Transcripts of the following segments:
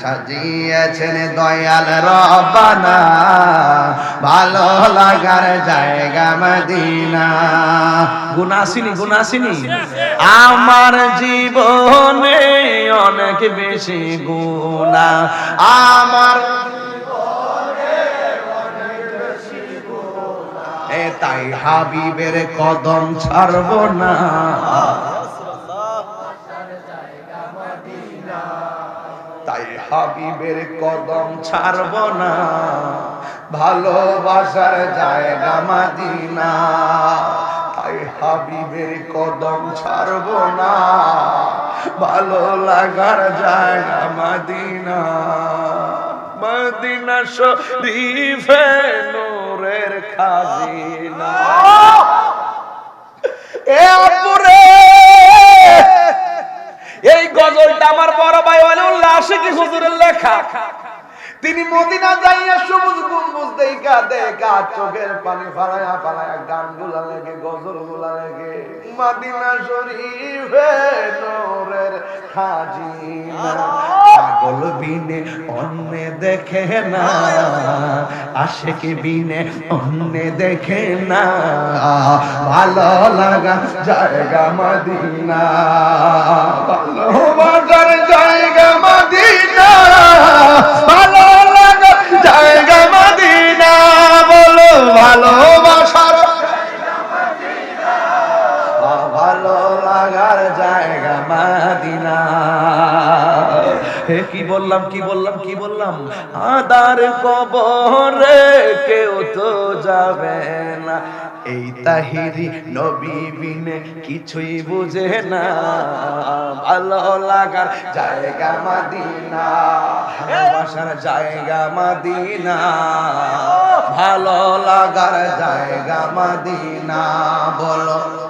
সাজিয়েছেন দয়াল রবানা ভালো লাগার জায়গা মদিনা। গুনাসিনী গুনাসিনী আমার জীবনে অনেক বেশি গুণা। আমার এ তাই হাবিবের কদম ছাড়ব না। হাবিবের কদম ছাড়ব না। ভালোবাসার জায়গা মাদিনা। হাবিবের কদম ছাড়ব না। ভালো লাগার জায়গা মাদিনা। মদিনা শরীফে নূরের খাজিনা। এ আপুরে এই গজলটা আমার বড় ভাই বলে ওয়ালিউল্লাহ আশিকি হুজুরের লেখা। তিনি মদিনা যাইয়া সবুজ গম্বুজ দেখা দেখা চোখের পানি ফালায়া ফালায়া গানগুলা লেগে গজলগুলা লেগে মদিনা শরীফে নূরের খাজিনা। পাগল বিনে অন্য দেখে না। আশেকে বিনে অন্য দেখে না। ভালো লাগা জায়গা মাদিনা। ভালো বাজার জায়গা মাদিনা হে, কি বললাম কি বললাম কি বললাম? আদার কবরে কেউ তো যাবে না। এই তাহিরি নবী বিনে কিছুই বুঝে না। ভালো লাগার জায়গা মাদিনা। ভালোবাসার জায়গা মাদিনা। ভালো লাগার জায়গা মাদিনা। বলো।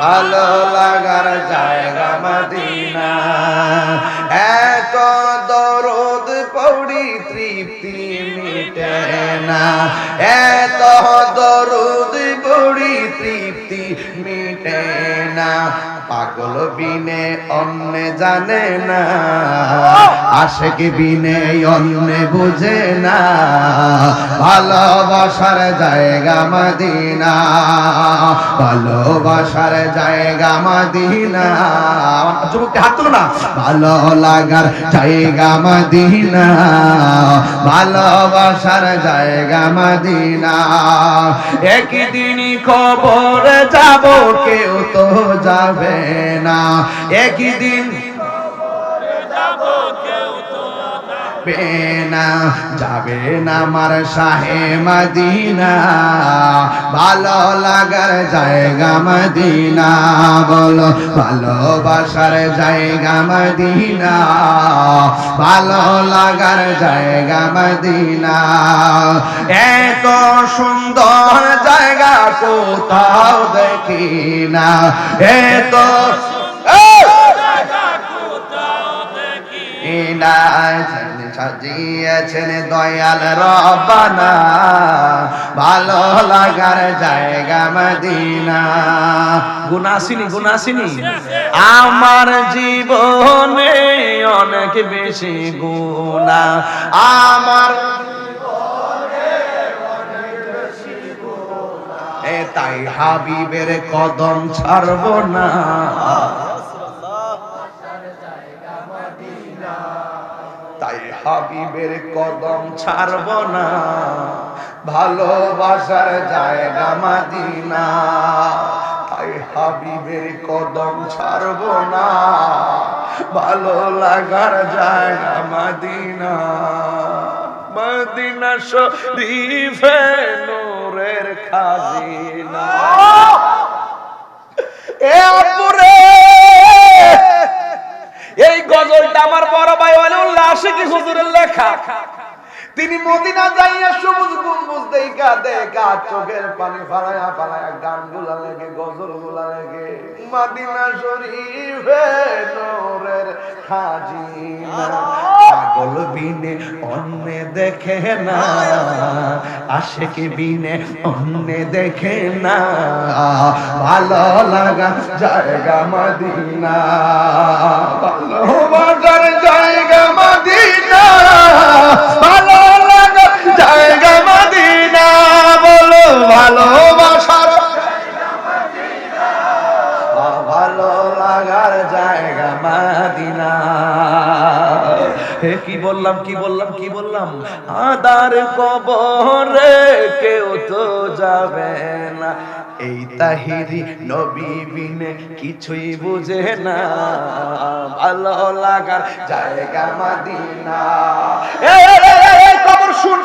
ভালো লাগার জায়গা মাদিনা। এত দরদ পৌড়ি তৃপ্তি মিটে না। এত দরদ তৃপ্তি মিটে না। পাগল বিনে অন্য জানে না। আশেক বিনে অন্য বুঝে না। ভালোবাসার জায়গা মদিনা। ভালোবাসার জায়গা মদিনা। যুবকটি হাত তুলো না। ভালো লাগার জায়গা মদিনা। ভালোবাসার জায়গা মদিনা। একদিন খবর যাব কেউ তো যাবে না। একদিন যাবে না যাবে না আমার শাহে মদিনা। ভালো লাগার জায়গা মদিনা, বলো ভালোবাসার জায়গা মদিনা। ভালো লাগার জায়গা মদিনা। এত সুন্দর জায়গা কোথাও দেখি না। এত ইনাছেন সাজিয়েছেন দয়াল রব্বানা। ভালো লাগার জায়গা মদিনা। গুনাসিনী গুনাসিনী আমার জীবনে অনেক বেশি গুণা। আমার তাই হাবিবের কদম ছাড়ব না। তাই হাবিবের কদম ছাড়ব না। ভালোবাসার জায়গা মাদিনা। তাই হাবিবের কদম ছাড়ব না। ভালো লাগার জায়গা মাদিনা। মদিনা শরীফে নূরের খাজিনা। এ আপুরে এই গজলটা আমার বড় ভাই ওয়ালিউল্লাহ আশিকি হুজুরের লেখা। তিনি মদিনা যাইয়া সবুজ গম্বুজ দেখা দেখা, চোখের পানি ফালায়া ফালায়া গানগুলা লেগে গজল মদিনা শরীফে নূরের খাজিনা। পাগল বিনে অন্য দেখে না। আশেকে বিনে অন্য দেখে না। ভালো লাগা জায়গা মদিনা। ভালোবাসার জায়গা মদিনা। ভালো বললাম, কি বললাম কি বললাম? আদার কবরে কেউ তো যাবে না। এই তাহিরি নবী বিনে কিছুই বুঝে না। ভালো লাগার জায়গা মাদিনা। কবর শুন